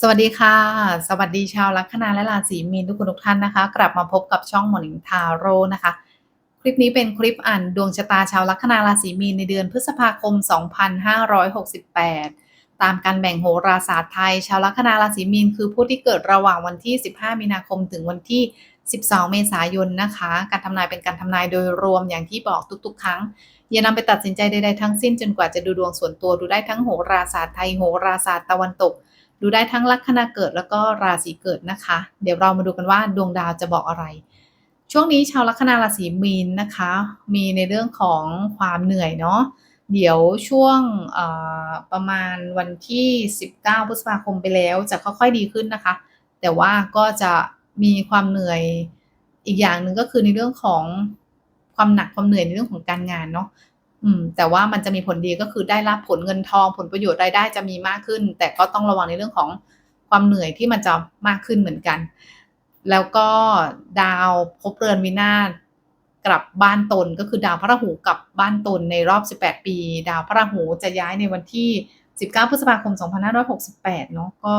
สวัสดีค่ะ สวัสดีชาวลัคนาและราศีมีนทุกคนทุกท่านนะคะ กลับมาพบกับช่องหมอนิงทาโร่นะคะ คลิปนี้เป็นคลิปอ่านดวงชะตาชาวลัคนาราศีมีนในเดือนพฤษภาคม 2568 ตามการแบ่งโหราศาสตร์ไทย ชาวลัคนาราศีมีนคือผู้ที่เกิดระหว่างวันที่ 15 มีนาคมถึงวันที่ 12 เมษายนนะคะ การทำนายเป็นการทำนายโดยรวมอย่างที่บอกทุกๆ ครั้งอย่านำไปตัดสินใจใดๆทั้งสิ้นจนกว่าจะดูดวงส่วนตัวดูได้ทั้งโหราศาสตร์ไทยโหราศาสตร์ตะวันตก ดูได้ทั้งลัคนาเกิดแล้วก็ราศีเกิดนะคะ เดี๋ยวเรามาดูกันว่าดวงดาวจะบอกอะไร ช่วงนี้ชาวลัคนาราศีมีนนะคะ มีในเรื่องของความเหนื่อยเนาะเดี๋ยวช่วงประมาณวันที่ 19 พฤษภาคมไปแล้วจะค่อยๆดีขึ้นนะคะ แต่ว่าก็จะมีความเหนื่อยอีกอย่างหนึ่งก็คือในเรื่องของความหนักความเหนื่อยในเรื่องของการงานเนาะ อืมแต่ว่ามันจะมีผลดีก็คือได้รับผลเงินทองผลประโยชน์รายได้จะมีมากขึ้น แต่ก็ต้องระวังในเรื่องของความเหนื่อยที่มันจะมากขึ้นเหมือนกัน แล้วก็ดาวพบเรือนวินาศกลับบ้านตนก็คือดาวพระราหูกลับบ้านตนในรอบ 18 ปี ดาวพระราหูจะย้ายในวันที่ 19 พฤษภาคม 2568 เนาะก็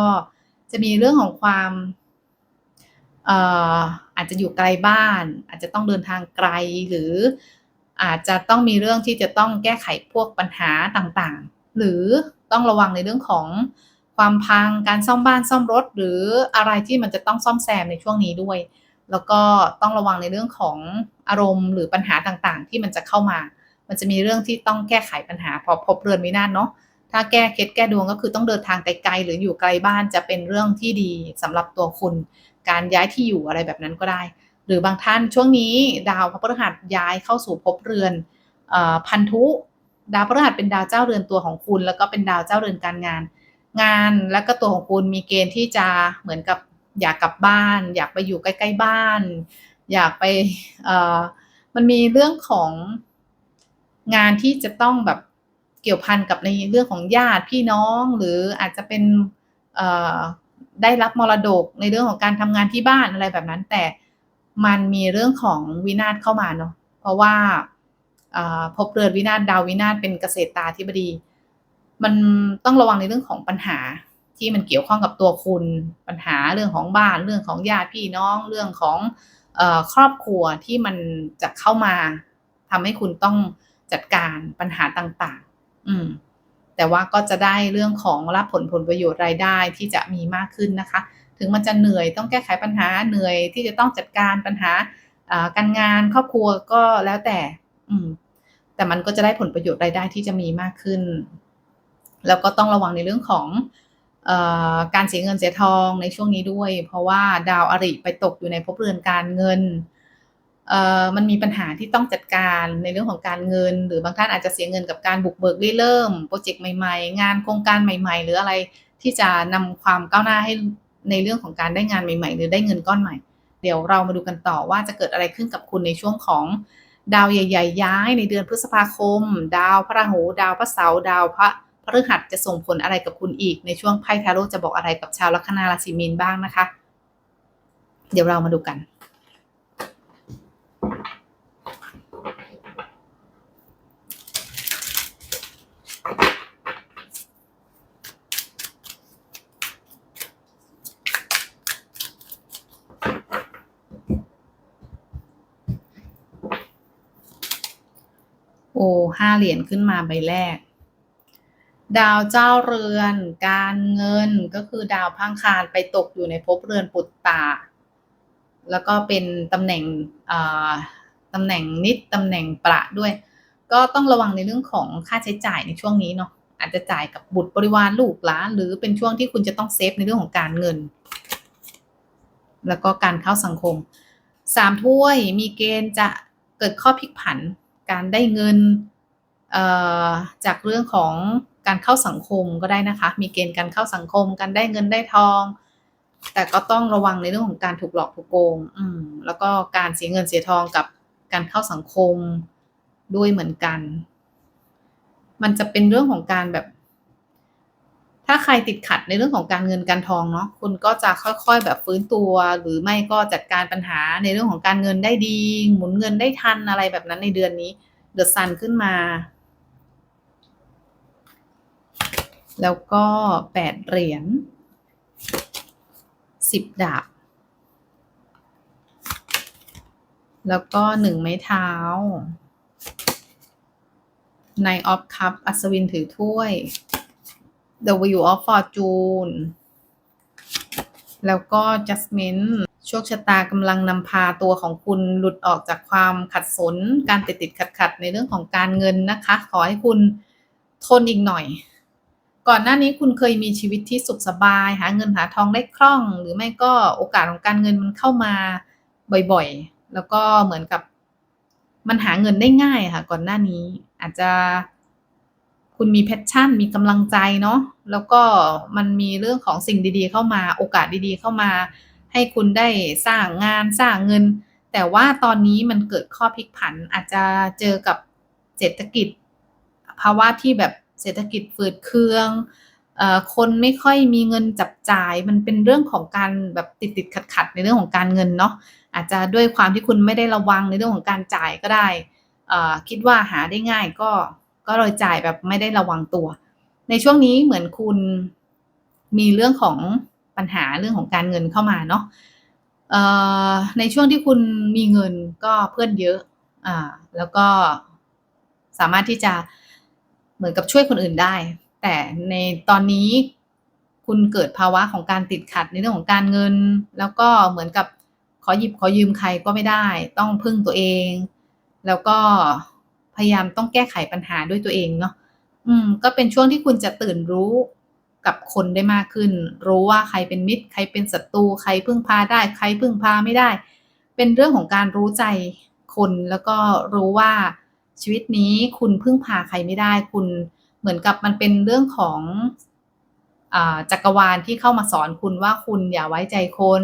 จะมีเรื่องของความอ่ออาจจะอยู่ไกลบ้าน อาจจะต้องเดินทางไกลหรือ อาจจะต้องมีเรื่องที่จะต้องแก้ไขพวกปัญหาต่างๆ หรือต้องระวังในเรื่องของความพังการซ่อมบ้านซ่อมรถ หรืออะไรที่มันจะต้องซ่อมแซมในช่วงนี้ด้วย แล้วก็ต้องระวังในเรื่องของอารมณ์ หรือปัญหาต่างๆ ที่มันจะเข้ามา มันจะมีเรื่องที่ต้องแก้ไขปัญหาพอพบเรือนวินาศเนาะถ้าแก้เคล็ดแก้ดวงก็คือต้องเดินทางไกลๆหรืออยู่ไกลบ้านจะเป็นเรื่องที่ดีสำหรับตัวคุณ การย้ายที่อยู่อะไรแบบนั้นก็ได้ หรือบางท่านช่วงนี้ดาวพระพฤหัสย้ายเข้าสู่ภพเรือนพันธุ ดาวพฤหัสเป็นดาวเจ้าเรือนตัวของคุณ แล้วก็เป็นดาวเจ้าเรือนการงาน งานและก็ตัวของคุณมีเกณฑ์ที่จะเหมือนกับอยากกลับบ้าน อยากไปอยู่ใกล้ ๆบ้าน อยากไปมันมีเรื่องของงานที่จะต้องแบบเกี่ยวพันกับในเรื่องของญาติพี่น้อง หรืออาจจะเป็นได้รับมรดกในเรื่องของการทำงานที่บ้านอะไรแบบนั้นแต่ มันมีเรื่องของวินาศเข้ามาเนาะเพราะว่าพบเรือนวินาศดาววินาศเป็นเกษตรตาธิบดี มันต้องระวังในเรื่องของปัญหาที่มันเกี่ยวข้องกับตัวคุณปัญหาเรื่องของบ้านเรื่องของญาติพี่น้องเรื่องของอครอบครัวที่มันจะเข้ามาทำให้คุณต้องจัดการปัญหาต่างๆ อืม แต่ว่าก็จะได้เรื่องของรับผลผลประโยชน์รายได้ที่จะมีมากขึ้นนะคะ ถึงมันจะเหนื่อยต้องแก้ไขปัญหาเหนื่อยที่จะต้องจัดการปัญหาการงานครอบครัวก็แล้วแต่ อืม แต่มันก็จะได้ผลประโยชน์รายได้ที่จะมีมากขึ้น แล้วก็ต้องระวังในเรื่องของอการเสียเงินเสียทองในช่วงนี้ด้วย เพราะว่าดาวอริไปตกอยู่ในภพเรือนการเงินมันมีปัญหาที่ต้องจัดการในเรื่องของการเงิน หรือบางท่านอาจจะเสียเงินกับการบุกเบิกเริ่มโปรเจกต์ใหม่ๆ งานโครงการใหม่ ๆ หรืออะไรที่จะนำความก้าวหน้าให้ ในเรื่องของการได้งานใหม่ๆ หรือได้เงินก้อนใหม่ เดี๋ยวเรามาดูกันต่อว่าจะเกิดอะไรขึ้นกับคุณในช่วงของดาวใหญ่ ๆ ย้ายในเดือนพฤษภาคม ดาวพระราหู ดาวพระเสาร์ดาวพระพฤหัสจะส่งผลอะไรกับคุณอีกในช่วงไพ่ทาโร่จะบอกอะไรกับชาวลัคนาราศีมีนบ้างนะคะ เดี๋ยวเรามาดูกันโอ้ ห้าเหรียญขึ้นมาใบแรก ดาวเจ้าเรือน การเงินก็คือดาวพังคารไปตกอยู่ในภพเรือนปุตตา แล้วก็เป็นตำแหน่งตำแหน่งนิดตำแหน่งประด้วย ก็ต้องระวังในเรื่องของค่าใช้จ่ายในช่วงนี้เนาะอาจจะจ่ายกับบุตรบริวารลูกหลานหรือเป็นช่วงที่คุณจะต้องเซฟในเรื่องของการเงิน แล้วก็การเข้าสังคมสามถ้วยมีเกณฑ์จะเกิดข้อพลิกผัน การได้เงิน จากเรื่องของการเข้าสังคมก็ได้นะคะ มีเกณฑ์การเข้าสังคม การได้เงินได้ทอง แต่ก็ต้องระวังในเรื่องของการถูกหลอกถูกโกง อืม แล้วก็การเสียเงินเสียทองกับการเข้าสังคมด้วยเหมือนกัน มันจะเป็นเรื่องของการแบบ ถ้าใครติดขัดในเรื่องของการเงินการทองเนาะ คุณก็จะค่อยๆแบบฟื้นตัว หรือไม่ก็จัดการปัญหาในเรื่องของการเงินได้ดี หมุนเงินได้ทันอะไรแบบนั้นในเดือนนี้ เดือะซันขึ้นมา แล้วก็แปดเหรียญสิบดาบ แล้วก็หนึ่งไม้เท้าในออฟคัพอัศวินถือถ้วย The Wheel of Fortune แล้วก็ Jasmine โชคชะตากำลังนำพาตัวของคุณหลุดออกจากความขัดสน การติดติดขัดขัดในเรื่องของการเงินนะคะ ขอให้คุณทนอีกหน่อย ก่อนหน้านี้คุณเคยมีชีวิตที่สุขสบาย หาเงินหาทองได้คล่อง หรือไม่ก็โอกาสของการเงินมันเข้ามาบ่อยๆ แล้วก็เหมือนกับมันหาเงินได้ง่ายค่ะ ก่อนหน้านี้อาจจะ คุณมีแพชชั่น มีกำลังใจเนาะแล้วก็มันมีเรื่องของสิ่งดีๆ เข้ามา โอกาสดีๆ เข้ามา ให้คุณได้สร้างงานสร้างเงิน แต่ว่าตอนนี้มันเกิดข้อพลิกผัน อาจจะเจอกับเศรษฐกิจภาวะที่แบบ เศรษฐกิจฝืดเคืองอคนไม่ค่อยมีเงินจับจ่าย มันเป็นเรื่องของการแบบติดติดขัดขัดในเรื่องของการเงินเนาะอาจจะด้วยความที่คุณไม่ได้ระวังในเรื่องของการจ่ายก็ได้คิดว่าหาได้ง่ายก็ก็เลยจ่ายแบบไม่ได้ระวังตัว ในช่วงนี้เหมือนคุณมีเรื่องของปัญหาเรื่องของการเงินเข้ามาเนาะในช่วงที่คุณมีเงินก็เพื่อนเยอะอ่าแล้วก็สามารถที่จะ เหมือนกับช่วยคนอื่นได้ แต่ในตอนนี้คุณเกิดภาวะของการติดขัดในเรื่องของการเงิน แล้วก็เหมือนกับขอหยิบขอยืมใครก็ไม่ได้ ต้องพึ่งตัวเอง แล้วก็พยายามต้องแก้ไขปัญหาด้วยตัวเองเนาะอืม ก็เป็นช่วงที่คุณจะตื่นรู้กับคนได้มากขึ้น รู้ว่าใครเป็นมิตร ใครเป็นศัตรูใครพึ่งพาได้ ใครพึ่งพาไม่ได้ เป็นเรื่องของการรู้ใจคนแล้วก็รู้ว่า ชีวิตนี้คุณพึ่งพาใครไม่ได้ คุณเหมือนกับมันเป็นเรื่องของอจักรวาลที่เข้ามาสอนคุณว่าคุณอย่าไว้ใจคน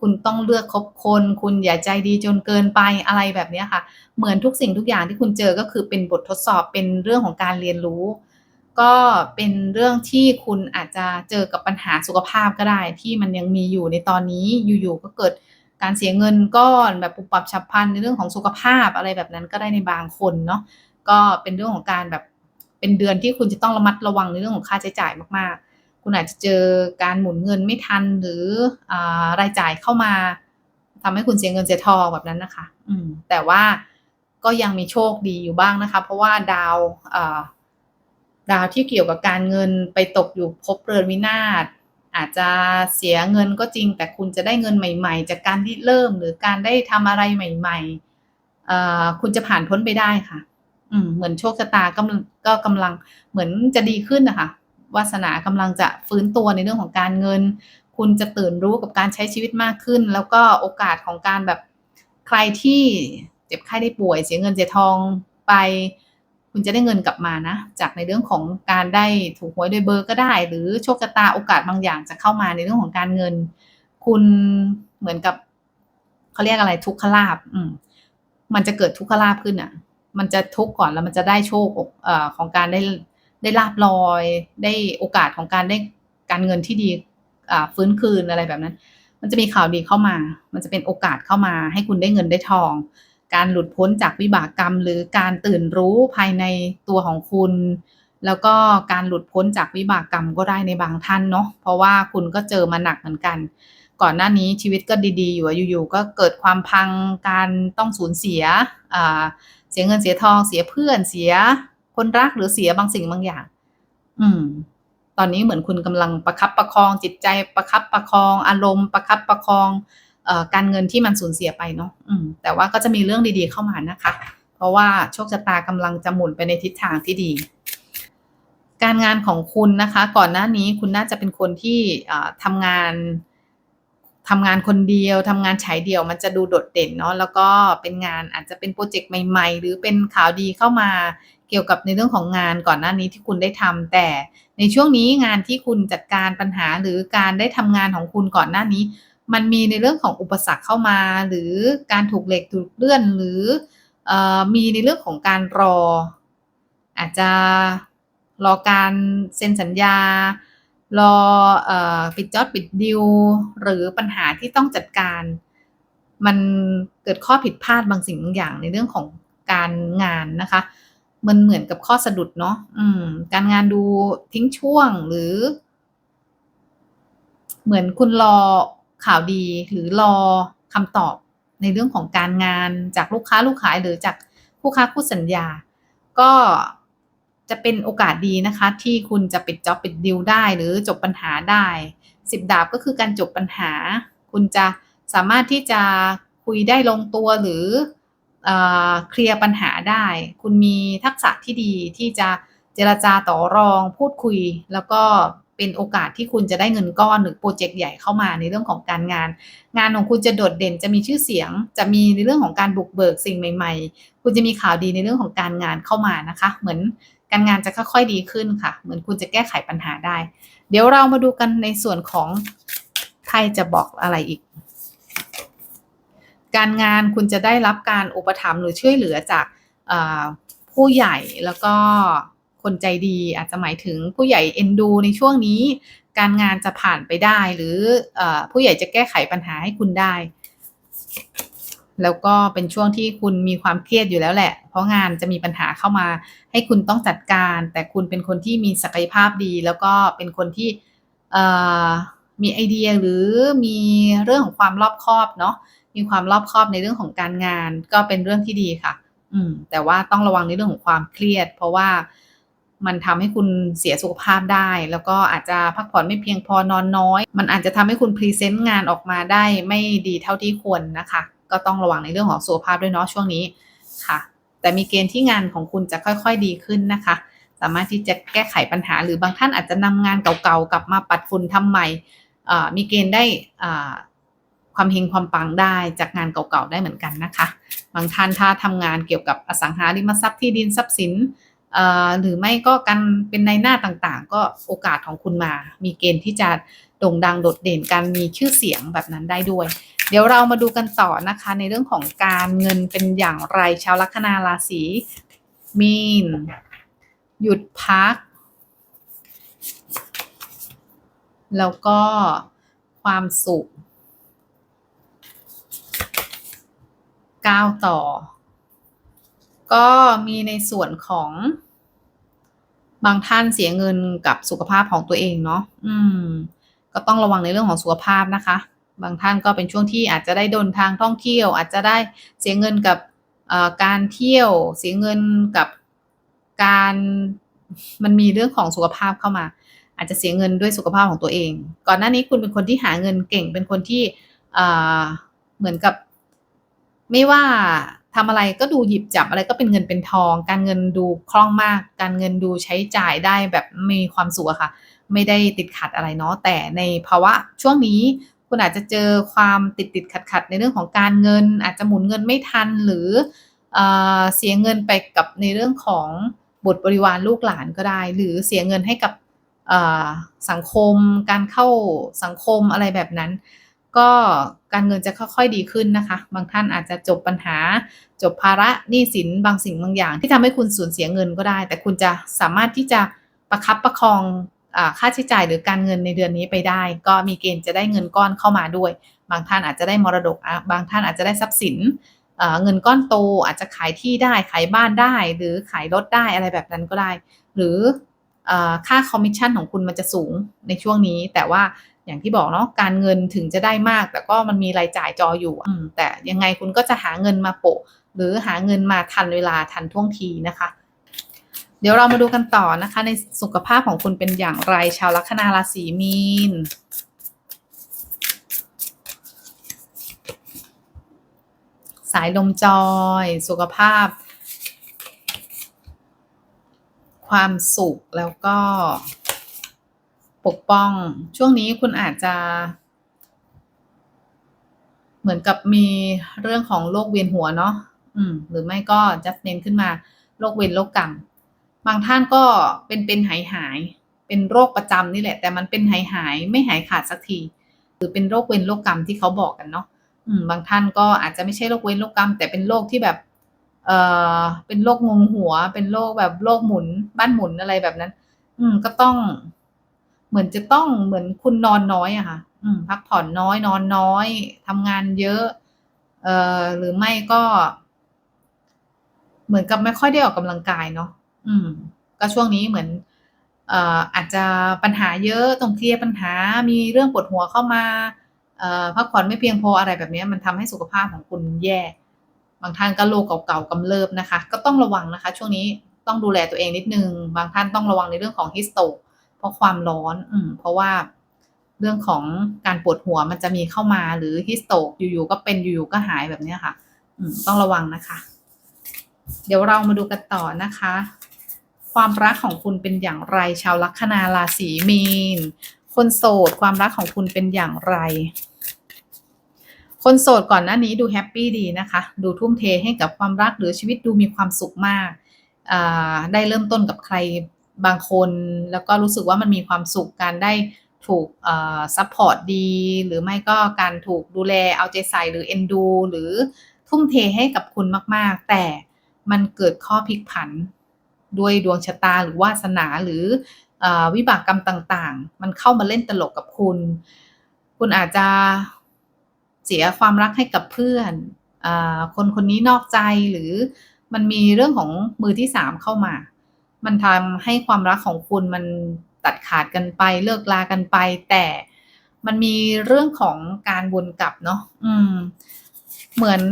คุณต้องเลือกคบคน คุณอย่าใจดีจนเกินไปอะไรแบบนี้ค่ะ เหมือนทุกสิ่งทุกอย่างที่คุณเจอก็คือเป็นบททดสอบเป็นเรื่องของการเรียนรู้ ก็เป็นเรื่องที่คุณอาจจะเจอกับปัญหาสุขภาพก็ได้ ที่มันยังมีอยู่ในตอนนี้อยู่ๆก็เกิด การเสียเงินก้อนแบบปุบปับฉับพลันในเรื่องของสุขภาพอะไรแบบนั้นก็ได้ในบางคนเนาะก็เป็นเรื่องของการแบบเป็นเดือนที่คุณจะต้องระมัดระวังในเรื่องของค่าใช้จ่ายมากๆ คุณอาจจะเจอการหมุนเงินไม่ทันหรืออรายจ่ายเข้ามาทำให้คุณเสียเงินเสียทองแบบนั้นนะคะ อืม แต่ว่าก็ยังมีโชคดีอยู่บ้างนะคะ เพราะว่าดาวดาวที่เกี่ยวกับการเงินไปตกอยู่ภพเรือนวินาศ อาจจะเสียเงินก็จริง แต่คุณจะได้เงินใหม่ ๆ จากการที่เริ่มหรือการได้ทำอะไรใหม่ๆคุณจะผ่านพ้นไปได้ค่ะ อืมเหมือนโชคชะตากก็กำลังเหมือนจะดีขึ้นนะคะวาสนากำลังจะฟื้นตัวในเรื่องของการเงิน คุณจะตื่นรู้กับการใช้ชีวิตมากขึ้น แล้วก็โอกาสของการแบบใครที่เจ็บไข้ได้ป่วย เสียเงินเสียทองไป คุณจะได้เงินกลับมานะ จากในเรื่องของการได้ถูกหวยโดยเบอร์ก็ได้ หรือโชคชะตาโอกาสบางอย่างจะเข้ามาในเรื่องของการเงิน คุณเหมือนกับเขาเรียกอะไรทุกขลาภอืมมันจะเกิดทุกขลาภขึ้นน่ะ มันจะทุกข์ก่อนแล้วมันจะได้โชคเอ่อของการได้ได้ลาภลอย ได้โอกาสของการได้การเงินที่ดีอ่าฟื้นคืนอะไรแบบนั้น มันจะมีข่าวดีเข้ามา มันจะเป็นโอกาสเข้ามา ให้คุณได้เงินได้ทอง การหลุดพ้นจากวิบากกรรม หรือการตื่นรู้ภายในตัวของคุณ แล้วก็การหลุดพ้นจากวิบากกรรมก็ได้ในบางท่านเนาะเพราะว่าคุณก็เจอมาหนักเหมือนกัน ก่อนหน้านี้ชีวิตก็ดีๆ อยู่อยู่ๆก็เกิดความพังการต้องสูญเสียเสียเงินเสียทองเสียเพื่อนเสียคนรักหรือเสียบางสิ่งบางอย่าง อืม ตอนนี้เหมือนคุณกำลังประคับประคองจิตใจประคับประคอง อารมณ์ประคับประคองเอ่อ การเงินที่มันสูญเสียไปเนาะแต่ว่าก็จะมีเรื่องดีๆเข้ามานะคะ เพราะว่าโชคชะตากำลังจะหมุนไปในทิศทางที่ดี การงานของคุณนะคะ ก่อนหน้านี้คุณน่าจะเป็นคนที่อ่าทำงานทำงานคนเดียวทำงานฉายเดี่ยวมันจะดูโดดเด่นเนาะแล้วก็เป็นงานอาจจะเป็นพรเจกต์ใหม่ ๆ หรือเป็นข่าวดีเข้ามาเกี่ยวกับในเรื่องของงานก่อนหน้านี้ที่คุณได้ทำแต่ในช่วงนี้งานที่คุณจัดการปัญหาหรือการได้ทำงานของคุณก่อนหน้านี้ มันมีในเรื่องของอุปสรรคเข้ามา หรือการถูกเหล็กถูกเลื่อนหรืออมีในเรื่องของการรอ อาจจะรอการเซ็นสัญญา รออปิดยอดปิดดีลหรือปัญหาที่ต้องจัดการ มันเกิดข้อผิดพลาดบางสิ่งบางอย่างในเรื่องของการงานนะคะ มันเหมือนกับข้อสะดุดเนาะการงานดูทิ้งช่วงหรือ เหมือนคุณรอ ข่าวดีหรือรอคำตอบในเรื่องของการงานจากลูกค้าลูกขายหรือจากผู้ค้าคู่สัญญา ก็จะเป็นโอกาสดีนะคะ ที่คุณจะปิดจ็อบปิดดิวได้ หรือจบปัญหาได้สิบดาบก็คือการจบปัญหา คุณจะสามารถที่จะคุยได้ลงตัวหรือเอเคลียร์ปัญหาได้ คุณมีทักษะที่ดีที่จะเจรจาต่อรองพูดคุยแล้วก็ เป็นโอกาสที่คุณจะได้เงินก้อนหรือโปรเจกต์ใหญ่เข้ามาในเรื่องของการงาน งานของคุณจะโดดเด่นจะมีชื่อเสียง จะมีในเรื่องของการบุกเบิกสิ่งใหม่ ๆ คุณจะมีข่าวดีในเรื่องของการงานเข้ามานะคะ เหมือนการงานจะค่อยๆดีขึ้นค่ะ เหมือนคุณจะแก้ไขปัญหาได้ เดี๋ยวเรามาดูกันในส่วนของไพ่จะบอกอะไรอีก การงานคุณจะได้รับการอุปถัมภ์หรือช่วยเหลือจากผู้ใหญ่แล้วก็ คนใจดี อาจจะหมายถึงผู้ใหญ่เอ็นดูในช่วงนี้ การงานจะผ่านไปได้ หรืออผู้ใหญ่จะแก้ไขปัญหาให้คุณได้ แล้วก็เป็นช่วงที่คุณมีความเครียดอยู่แล้วแหละ เพราะงานจะมีปัญหาเข้ามา ให้คุณต้องจัดการ แต่คุณเป็นคนที่มีศักยภาพดี แล้วก็เป็นคนที่มีไอเดียหรือมีเรื่องของความรอบคอบเนาะมีความรอบคอบในเรื่องของการงานก็เป็นเรื่องที่ดีค่ะ อืม แต่ว่าต้องระวังในเรื่องของความเครียด เพราะว่า มันทำให้คุณเสียสุขภาพได้ แล้วก็อาจจะพักผ่อนไม่เพียงพอนอนน้อย มันอาจจะทำให้คุณพรีเซนต์งานออกมาได้ไม่ดีเท่าที่ควรนะคะ ก็ต้องระวังในเรื่องของสุขภาพด้วยเนาะช่วงนี้ค่ะ แต่มีเกณฑ์ที่งานของคุณจะค่อยๆดีขึ้นนะคะ สามารถที่จะแก้ไขปัญหา หรือบางท่านอาจจะนำงานเก่าๆกลับมาปัดฝุ่นทำใหม่มีเกณฑ์ได้ความเฮงความปังได้จากงานเก่าๆได้เหมือนกันนะคะ บางท่านถ้าทำงานเกี่ยวกับอสังหาริมทรัพย์ที่ดินทรัพย์สิน หรือไม่ก็การเป็นในหน้าต่างๆ ก็โอกาสของคุณมา มีเกณฑ์ที่จะโด่งดังโดดเด่นการมีชื่อเสียงแบบนั้นได้ด้วย เดี๋ยวเรามาดูกันต่อนะคะ ในเรื่องของการเงินเป็นอย่างไรชาวลัคนาราศีมีน หยุดพัก แล้วก็ความสุขก้าวต่อ ก็มีในส่วนของบางท่านเสียเงินกับสุขภาพของตัวเองเนาะ อืม ก็ต้องระวังในเรื่องของสุขภาพนะคะ บางท่านก็เป็นช่วงที่อาจจะได้เดินทางท่องเที่ยว อาจจะได้เสียเงินกับการเที่ยว เสียเงินกับการ มันมีเรื่องของสุขภาพเข้ามา อาจจะเสียเงินด้วยสุขภาพของตัวเอง ก่อนหน้านี้คุณเป็นคนที่หาเงินเก่ง เป็นคนที่เหมือนกับ ไม่ว่าทำอะไรก็ดูหยิบจับอะไรก็เป็นเงินเป็นทอง การเงินดูคล่องมาก การเงินดูใช้จ่ายได้แบบมีความสุขค่ะ ไม่ได้ติดขัดอะไรเนาะแต่ในภาวะช่วงนี้คุณอาจจะเจอความติดติดขัดขัดในเรื่องของการเงิน อาจจะหมุนเงินไม่ทันหรือเสียเงินไปกับในเรื่องของบุตรบริวารลูกหลานก็ได้ หรือเสียเงินให้กับสังคม การเข้าสังคมอะไรแบบนั้น ก็การเงินจะค่อยๆดีขึ้นนะคะ บางท่านอาจจะจบปัญหา จบภาระหนี้สินบางสิ่งบางอย่าง ที่ทำให้คุณสูญเสียเงินก็ได้ แต่คุณจะสามารถที่จะประคับประคองค่าใช้จ่ายหรือการเงินในเดือนนี้ไปได้ ก็มีเกณฑ์จะได้เงินก้อนเข้ามาด้วย บางท่านอาจจะได้มรดก บางท่านอาจจะได้ทรัพย์สินเงินก้อนโตอาจจะขายที่ได้ขายบ้านได้ หรือขายรถได้อะไรแบบนั้นก็ได้ หรือค่าคอมมิชชั่นของคุณมันจะสูงในช่วงนี้ แต่ว่า อย่างที่บอกเนาะการเงินถึงจะได้มาก แต่ก็มันมีรายจ่ายจออยู่แต่ยังไงคุณก็จะหาเงินมาโปะ หรือหาเงินมาทันเวลาทันท่วงทีนะคะ เดี๋ยวเรามาดูกันต่อนะคะ ในสุขภาพของคุณเป็นอย่างไรชาวลัคนาราศีมีนสายลมจอย สุขภาพ ความสุขแล้วก็ ปกป้อง ช่วงนี้คุณอาจจะ เหมือนกับมีเรื่องของโรคเวียนหัวเนาะอืม หรือไม่ก็จัดเน้นขึ้นมาโรคเวียนโรคกรรม บางท่านก็เป็นเป็นหายหาย เป็นโรคประจำนี่แหละ แต่มันเป็นหายหายไม่หายขาดสักที หรือเป็นโรคเวียนโรคกรรมที่เขาบอกกันเนาะอืม บางท่านก็อาจจะไม่ใช่โรคเวียนโรคกรรม แต่เป็นโรคที่แบบเอ่อเป็นโรคงงหัว เป็นโรคแบบโรคหมุน บ้านหมุนอะไรแบบนั้น อืม ก็ต้อง เหมือนจะต้องเหมือนคุณนอนน้อยอะค่ะ อืม พักผ่อนน้อยนอนน้อยทำงานเยอะ เอ่อหรือไม่ก็ เหมือนกับไม่ค่อยได้ออกกำลังกายเนาะอืม ก็ช่วงนี้เหมือน เอ่ออาจจะปัญหาเยอะต้องเคลียร์ปัญหา มีเรื่องปวดหัวเข้ามาเอ่อพักผ่อนไม่เพียงพออะไรแบบนี้มันทำให้สุขภาพของคุณแย่บางท่านก็โรคเก่าๆกำเริบนะคะ ก็ต้องระวังนะคะ ช่วงนี้ต้องดูแลตัวเองนิดนึง บางท่านต้องระวังในเรื่องของฮิสโตก ราะความร้อน อืม เพราะว่าเรื่องของการปวดหัวมันจะมีเข้ามาหรือฮิสโตกอยู่ๆก็เป็นอยู่ๆก็หายแบบนี้ค่ะ อืม ต้องระวังนะคะ เดี๋ยวเรามาดูกันต่อนะคะ ความรักของคุณเป็นอย่างไร ชาวลัคนาราศีมีน คนโสดความรักของคุณเป็นอย่างไร คนโสดก่อนหน้านี้ดูแฮปปี้ดีนะคะ ดูทุ่มเทให้กับความรักหรือชีวิตดูมีความสุขมากได้เริ่มต้นกับใคร บางคนแล้วก็รู้สึกว่ามันมีความสุขการได้ถูกซัพพอร์ตดี หรือไม่ก็การถูกดูแลเอาใจใส่หรือเอ็นดู หรือทุ่มเทให้กับคุณมาก ๆ แต่มันเกิดข้อพลิกผันด้วยดวงชะตาหรือวาสนาหรืออวิบากกรรมต่าง ๆ มันเข้ามาเล่นตลกกับคุณ คุณอาจจะเสียความรักให้กับเพื่อนอคนคนนี้นอกใจหรือมันมีเรื่องของมือที่สามเข้ามา มันทำให้ความรักของคุณมันตัดขาดกันไป เลิกลากันไป แต่มันมีเรื่องของการวนกลับเนาะอืม เหมือน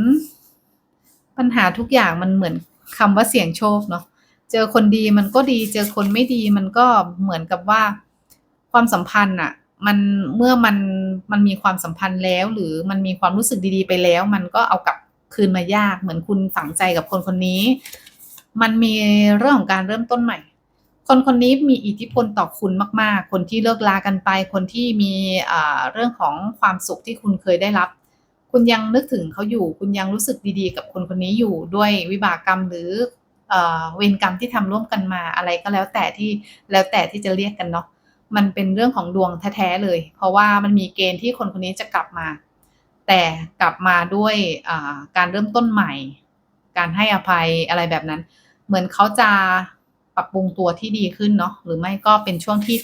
ปัญหาทุกอย่างมันเหมือนคำว่าเสี่ยงโชคเนาะเจอคนดีมันก็ดี เจอคนไม่ดีมันก็เหมือนกับว่าความสัมพันธ์อะมันเมื่อมันมันมีความสัมพันธ์แล้ว หรือมันมีความรู้สึกดีๆ ไปแล้ว มันก็เอากลับคืนมายาก เหมือนคุณฝังใจกับคนคนนี้ มันมีเรื่องของการเริ่มต้นใหม่ คนคนนี้มีอิทธิพลต่อคุณมาก ๆ คนที่เลิกลากันไป คนที่มีเรื่องของความสุขที่คุณเคยได้รับ คุณยังนึกถึงเขาอยู่ คุณยังรู้สึกดีๆ กับคนคนนี้อยู่ด้วยวิบากกรรมหรือเวรกรรมที่ทำร่วมกันมาอะไรก็แล้วแต่ที่แล้วแต่ที่จะเรียกกันเนาะมันเป็นเรื่องของดวงแท้ๆเลย เพราะว่ามันมีเกณฑ์ที่คนคนนี้จะกลับมา แต่กลับมาด้วยการเริ่มต้นใหม่ การให้อภัยอะไรแบบนั้น เหมือนเขาจะปรับปรุงตัวที่ดีขึ้นเนาะหรือไม่ก็เป็นช่วงที่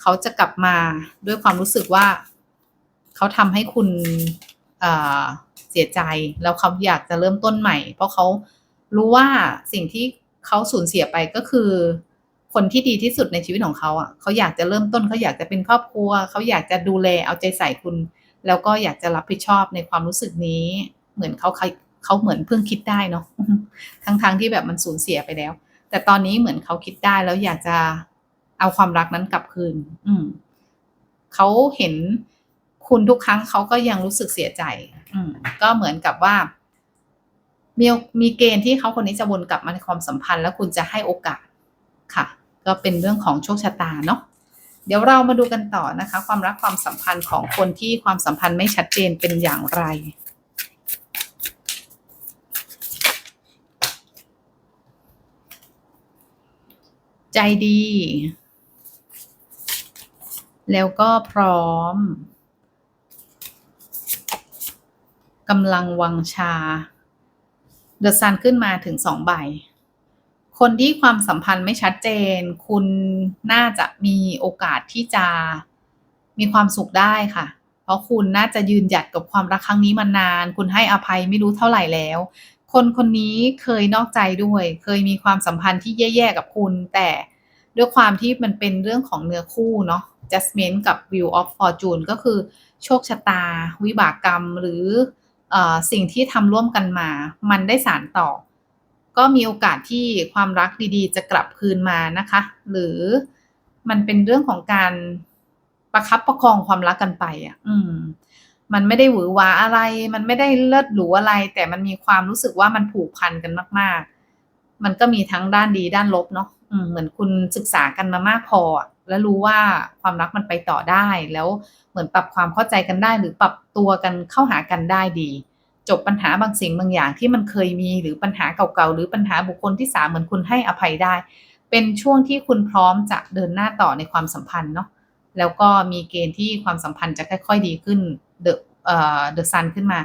เขาจะกลับมาด้วยความรู้สึกว่า เขาทำให้คุณเสียใจแล้วเขาอยากจะเริ่มต้นใหม่ เพราะเขารู้ว่าสิ่งที่เขาสูญเสียไปก็คือ คนที่ดีที่สุดในชีวิตของเขาอะเขาอยากจะเริ่มต้นเขาอยากจะเป็นครอบครัว เขาอยากจะดูแลเอาใจใส่คุณ แล้วก็อยากจะรับผิดชอบในความรู้สึกนี้ เหมือนเขา เขาเหมือนเพิ่งคิดได้เนาะทั้งๆทที่แบบมันสูญเสียไปแล้ว แต่ตอนนี้เหมือนเขาคิดได้แล้วอยากจะเอาความรักนั้นกลับคืน อืมเขาเห็นคุณทุกครั้งเขาก็ยังรู้สึกเสียใจ อืมก็เหมือนกับว่า มีมีเกณฑ์ที่เขาคนนี้จะวนกลับมาในความสัมพันธ์ แล้วคุณจะให้โอกาสค่ะ ก็เป็นเรื่องของโชคชะตาเนาะเดี๋ยวเรามาดูกันต่อนะคะ ความรักความสัมพันธ์ของคนที่ความสัมพันธ์ไม่ชัดเจนเป็นอย่างไร ใจดี แล้วก็พร้อมกำลังวังชา เดอะซันขึ้นมาถึงสองใบ คนที่ความสัมพันธ์ไม่ชัดเจน คุณน่าจะมีโอกาสที่จะมีความสุขได้ค่ะ เพราะคุณน่าจะยืนหยัดกับความรักครั้งนี้มานาน คุณให้อภัยไม่รู้เท่าไหร่แล้ว คนคนนี้เคยนอกใจด้วย เคยมีความสัมพันธ์ที่แย่ๆกับคุณ แต่ด้วยความที่มันเป็นเรื่องของเนื้อคู่เนาะ Jasmine กับ Wheel of Fortune ก็คือโชคชะตา วิบากกรรมหรือสิ่งที่ทำร่วมกันมา มันได้สารต่อ ก็มีโอกาสที่ความรักดีๆ จะกลับคืนมานะคะ หรือมันเป็นเรื่องของการประคับประคองความรักกันไปอะ อืม มันไม่ได้หวือหวาอะไร มันไม่ได้เลิศหรูอะไร แต่มันมีความรู้สึกว่ามันผูกพันกันมาก ๆ มันก็มีทั้งด้านดีด้านลบเนาะเหมือนคุณศึกษากันมามากพอ แล้วรู้ว่าความรักมันไปต่อได้ แล้วเหมือนปรับความเข้าใจกันได้ หรือปรับตัวกันเข้าหากันได้ดี จบปัญหาบางสิ่งบางอย่างที่มันเคยมีหรือปัญหาเก่าๆหรือปัญหาบุคคลที่สามเหมือนคุณให้อภัยได้ เป็นช่วงที่คุณพร้อมจะเดินหน้าต่อในความสัมพันธ์เนาะแล้วก็มีเกณฑ์ที่ความสัมพันธ์จะค่อย ๆ ดีขึ้น เดอะเอ่อเดอะซันขึ้นมา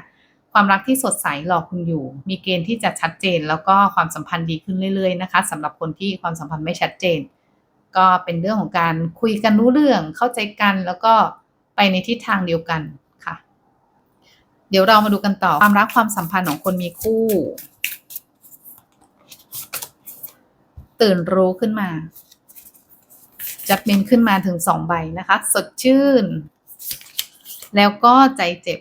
ความรักที่สดใสรอคุณอยู่ มีเกณฑ์ที่จะชัดเจน แล้วก็ความสัมพันธ์ดีขึ้นเรื่อยๆนะคะสำหรับคนที่ความสัมพันธ์ไม่ชัดเจน ก็เป็นเรื่องของการคุยกันรู้เรื่องเข้าใจกันแล้วก็ไปในทิศทางเดียวกันค่ะ เดี๋ยวเรามาดูกันต่อความรักความสัมพันธ์ของคนมีคู่ ตื่นรู้ขึ้นมาจัดเมนขึ้นมาถึงสองใบนะคะ สดชื่น แล้วก็ใจเจ็บ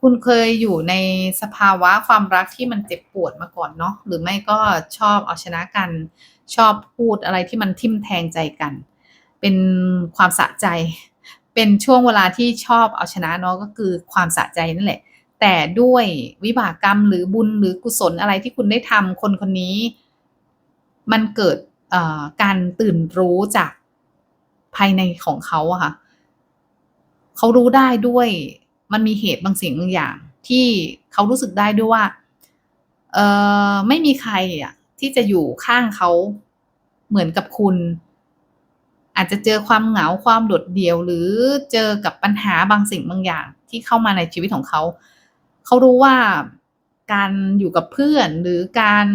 คุณเคยอยู่ในสภาวะความรักที่มันเจ็บปวดมาก่อนเนาะหรือไม่ก็ชอบเอาชนะกัน ชอบพูดอะไรที่มันทิ่มแทงใจกัน เป็นความสะใจ เป็นช่วงเวลาที่ชอบเอาชนะเนาะก็คือความสะใจนั่นแหละ แต่ด้วยวิบากกรรมหรือบุญหรือกุศลอะไรที่คุณได้ทำคนคนนี้ มันเกิดการตื่นรู้จากภายในของเขาอะค่ะ เขารู้ได้ด้วย มันมีเหตุบางสิ่งบางอย่าง ที่เขารู้สึกได้ด้วยว่า เออไม่มีใครอะที่จะอยู่ข้างเขาเหมือนกับคุณ อาจจะเจอความเหงาความโดดเดี่ยว หรือเจอกับปัญหาบางสิ่งบางอย่าง ที่เข้ามาในชีวิตของเขา เขารู้ว่าการอยู่กับเพื่อนหรือการ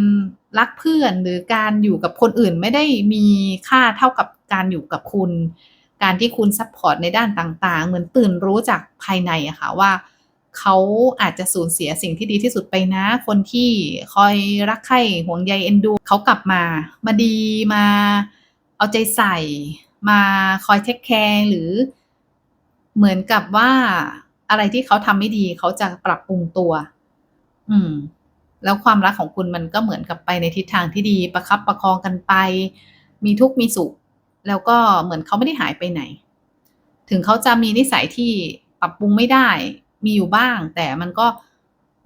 รักเพื่อนหรือการอยู่กับคนอื่นไม่ได้มีค่าเท่ากับการอยู่กับคุณ การที่คุณซัพพอร์ตในด้านต่างๆ เหมือนตื่นรู้จากภายในอะค่ะว่าเขาอาจจะสูญเสียสิ่งที่ดีที่สุดไปนะ คนที่คอยรักใคร่ห่วงใยเอ็นดูเขากลับมา มาดีมาเอาใจใส่ มาคอยเทคแคร์หรือเหมือนกับว่าอะไรที่เขาทำไม่ดีเขาจะปรับปรุงตัว อืม แล้วความรักของคุณมันก็เหมือนกับไปในทิศทางที่ดีประคับประคองกันไป มีทุกข์มีสุข แล้วก็เหมือนเขาไม่ได้หายไปไหน ถึงเขาจะมีนิสัยที่ปรับปรุงไม่ได้ มีอยู่บ้าง แต่มันก็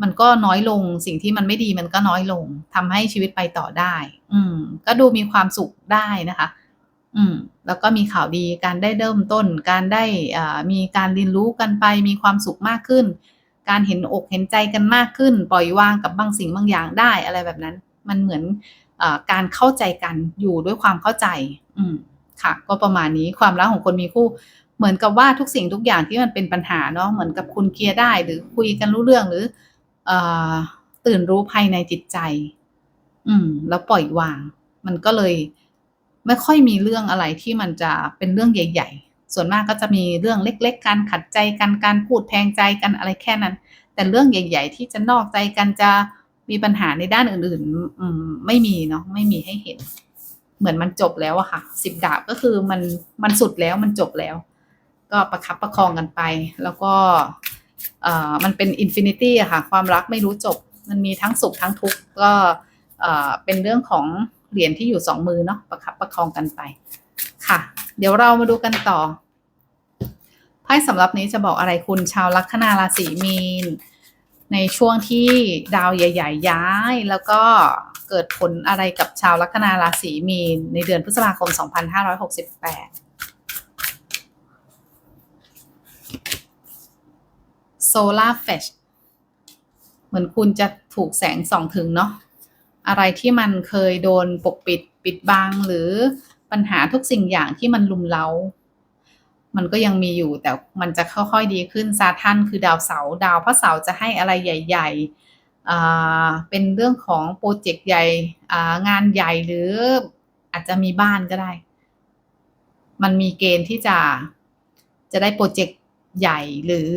มันก็น้อยลงสิ่งที่มันไม่ดีมันก็น้อยลงทำให้ชีวิตไปต่อได้ อืม ก็ดูมีความสุขได้นะคะ อืม แล้วก็มีข่าวดีการได้เริ่มต้น การได้อ่ามีการเรียนรู้กันไป มีความสุขมากขึ้น การเห็นอกเห็นใจกันมากขึ้น ปล่อยวางกับบางสิ่งบางอย่างได้อะไรแบบนั้น มันเหมือนอการเข้าใจกันอยู่ด้วยความเข้าใจ อืม ค่ะ ก็ประมาณนี้ความรักของคนมีคู่ เหมือนกับว่าทุกสิ่งทุกอย่างที่มันเป็นปัญหาเนาะเหมือนกับคุณเคลียร์ได้ หรือคุยกันรู้เรื่องหรืออตื่นรู้ภายในจิตใจ อืม แล้วปล่อยวาง มันก็เลยไม่ค่อยมีเรื่องอะไรที่มันจะเป็นเรื่องใหญ่ ๆ ส่วนมากก็จะมีเรื่องเล็ก ๆ การขัดใจกันการพูดแทงใจกันอะไรแค่นั้น แต่เรื่องใหญ่ ๆ ที่จะนอกใจกันจะมีปัญหาในด้านอื่นๆไม่มีเนาะไม่มีให้เห็น เหมือนมันจบแล้วอะค่ะสิบดาบก็คือมันมันสุดแล้วมันจบแล้ว ก็ประคับประคองกันไป แล้วก็เอ่อมันเป็นอินฟินิตี้อะค่ะ ความรักไม่รู้จบ มันมีทั้งสุขทั้งทุกข์ก็เอ่อเป็นเรื่องของเหรียญที่อยู่สองมือเนาะประคับประคองกันไป ค่ะ เดี๋ยวเรามาดูกันต่อไพ่สำหรับนี้จะบอกอะไรคุณชาวลัคนาราศีมีน ในช่วงที่ดาวใหญ่ ๆ ย้ายแล้วก็ เกิดผลอะไรกับชาวลัคนาราศีมีนในเดือนพฤษภาคม 2568โซลาร์เฟชเหมือนคุณจะถูกแสงส่องถึงเนาะอะไรที่มันเคยโดนปกปิดปิดบังหรือปัญหาทุกสิ่งอย่างที่มันลุมเล้า มันก็ยังมีอยู่แต่มันจะค่อยๆดีขึ้นซาทันคือดาวเสาร์ดาวพระเสาร์จะให้อะไรใหญ่ ๆ เป็นเรื่องของโปรเจกต์ใหญ่งานใหญ่หรืออาจจะมีบ้านก็ได้ มันมีเกณฑ์ที่จะจะได้โปรเจกต์ใหญ่หรือ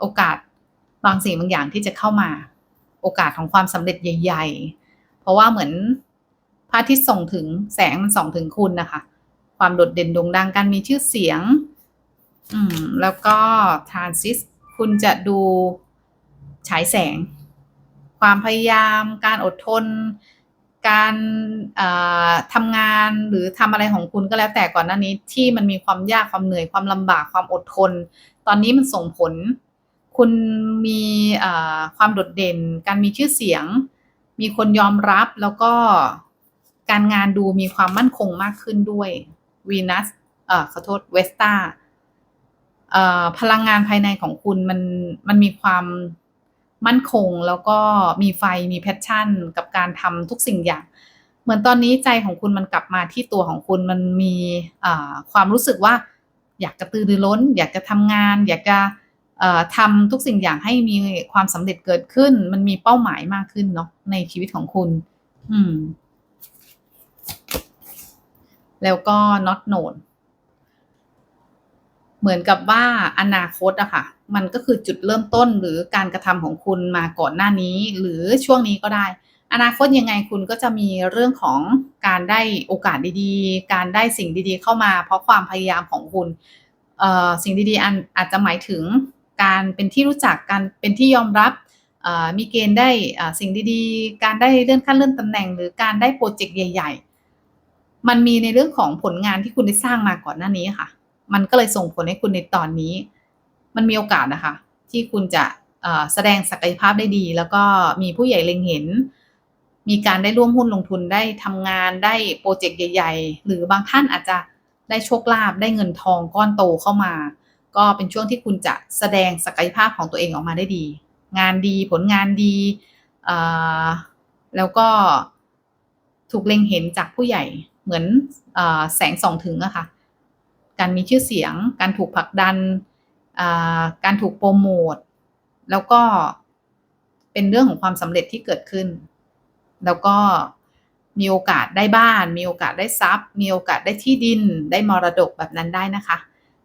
โอกาสบางสิ่งบางอย่างที่จะเข้ามา โอกาสของความสำเร็จใหญ่ ๆ เพราะว่าเหมือนพระอาทิตย์ส่งถึงแสงมันส่องถึงคุณนะคะ ความโดดเด่นโด่งดังการมีชื่อเสียง อืมแล้วก็ทรานซิสคุณจะดูฉายแสง ความพยายาม การอดทน การทำงานหรือทำอะไรของคุณก็แล้วแต่ก่อนหน้านี้ที่มันมีความยากความเหนื่อยความลำบากความอดทน ตอนนี้มันส่งผล คุณมีความโดดเด่น การมีชื่อเสียง มีคนยอมรับแล้วก็การงานดูมีความมั่นคงมากขึ้นด้วยวีนัสขอโทษเวสตาพลังงานภายในของคุณมันมันมีความ มั่นคงแล้วก็มีไฟมีแพชชั่น กับการทำทุกสิ่งอย่าง เหมือนตอนนี้ใจของคุณมันกลับมาที่ตัวของคุณมันมีความรู้สึกว่า อยากกระตือรือร้น อยากจะทำงาน อยากจะทำทุกสิ่งอย่างให้มีความสำเร็จเกิดขึ้น มันมีเป้าหมายมากขึ้นเนาะในชีวิตของคุณ อืม แล้วก็ not known เหมือนกับว่าอนาคตอะค่ะ มันก็คือจุดเริ่มต้นหรือการกระทำของคุณมาก่อนหน้านี้ หรือช่วงนี้ก็ได้ อนาคตยังไงคุณก็จะมีเรื่องของการได้โอกาสดีๆ การได้สิ่งดีๆ เข้ามา เพราะความพยายามของคุณสิ่งดีๆอันอาจจะหมายถึงการเป็นที่รู้จักการเป็นที่ยอมรับมีเกณฑ์ได้สิ่งดีๆ การได้เลื่อนขั้นเลื่อนตำแหน่ง หรือการได้โปรเจกต์ใหญ่ ๆ มันมีในเรื่องของผลงานที่คุณได้สร้างมาก่อนหน้านี้ค่ะ มันก็เลยส่งผลให้คุณในตอนนี้ มันมีโอกาสนะคะ ที่คุณจะแสดงศักยภาพได้ดี แล้วก็มีผู้ใหญ่เล็งเห็น มีการได้ร่วมหุ้นลงทุนได้ทำงานได้โปรเจกต์ใหญ่ ๆ หรือบางท่านอาจจะได้โชคลาภได้เงินทองก้อนโตเข้ามา ก็เป็นช่วงที่คุณจะแสดงศักยภาพของตัวเองออกมาได้ดี งานดีผลงานดีแล้วก็ถูกเล็งเห็นจากผู้ใหญ่เหมือนอแสงส่องถึงอะค่ะ การมีชื่อเสียง การถูกผลักดัน การถูกโปรโมท แล้วก็เป็นเรื่องของความสำเร็จที่เกิดขึ้น แล้วก็มีโอกาสได้บ้าน มีโอกาสได้ทรัพย์ มีโอกาสได้ที่ดิน ได้มรดกแบบนั้นได้นะคะ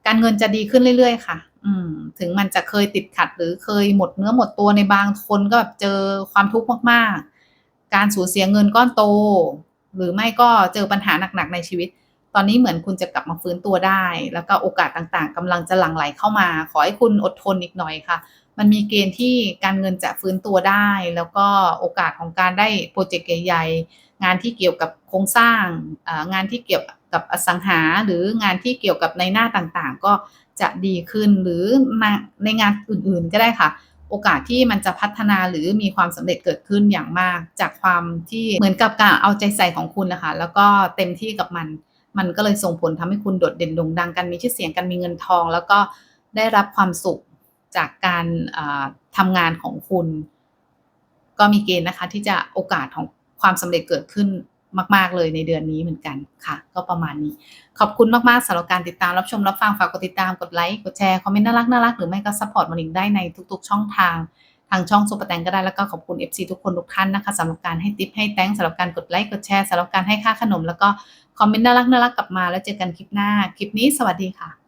การเงินจะดีขึ้นเรื่อยๆ ค่ะ อืม ถึงมันจะเคยติดขัดหรือเคยหมดเนื้อหมดตัวในบางคนก็แบบเจอความทุกข์มากๆ การสูญเสียเงินก้อนโต หรือไม่ก็เจอปัญหาหนักๆในชีวิต ตอนนี้เหมือนคุณจะกลับมาฟื้นตัวได้ แล้วก็โอกาสต่างๆกำลังจะหลั่งไหลเข้ามา ขอให้คุณอดทนอีกหน่อยค่ะ มันมีเกณฑ์ที่การเงินจะฟื้นตัวได้ แล้วก็โอกาสของการได้โปรเจกต์ใหญ่ๆงานที่เกี่ยวกับโครงสร้างงานที่เกี่ยวกับอสังหา หรืองานที่เกี่ยวกับในหน้าต่างๆ ก็จะดีขึ้นหรือในงานอื่นๆก็ได้ค่ะโอกาสที่มันจะพัฒนาหรือมีความสำเร็จเกิดขึ้นอย่างมาก จากความที่เหมือนกับการเอาใจใส่ของคุณนะคะ แล้วก็เต็มที่กับมัน มันก็เลยส่งผลทำให้คุณโดดเด่นโด่งดังกันมีชื่อเสียงกันมีเงินทอง แล้วก็ได้รับความสุขจากการอ่าทำงานของคุณ ก็มีเกณฑ์นะคะ ที่จะโอกาสของความสำเร็จเกิดขึ้นมาก ๆ เลยในเดือนนี้เหมือนกันค่ะ ก็ประมาณนี้ ขอบคุณมาก ๆสำหรับการติดตามรับชมรับฟังฝากกดติดตามกดไลค์กดแชร์คอมเมนต์น่ารักน่ารักหรือไม่ก็ซัพพอร์ตมาลิงได้ในทุก ๆ ช่องทางทางช่องซุปเปอร์แตงก็ได้แล้วก็ขอบคุณ FC ทุกคนทุกท่านนะคะสำหรับการให้ติปให้แตงสำหรับการกดไลค์กดแชร์สำหรับการให้ค่าขนม แล้วก็ คอมเมนต์น่ารักน่ารักกลับมาแล้วเจอกันคลิปหน้า คลิปนี้สวัสดีค่ะ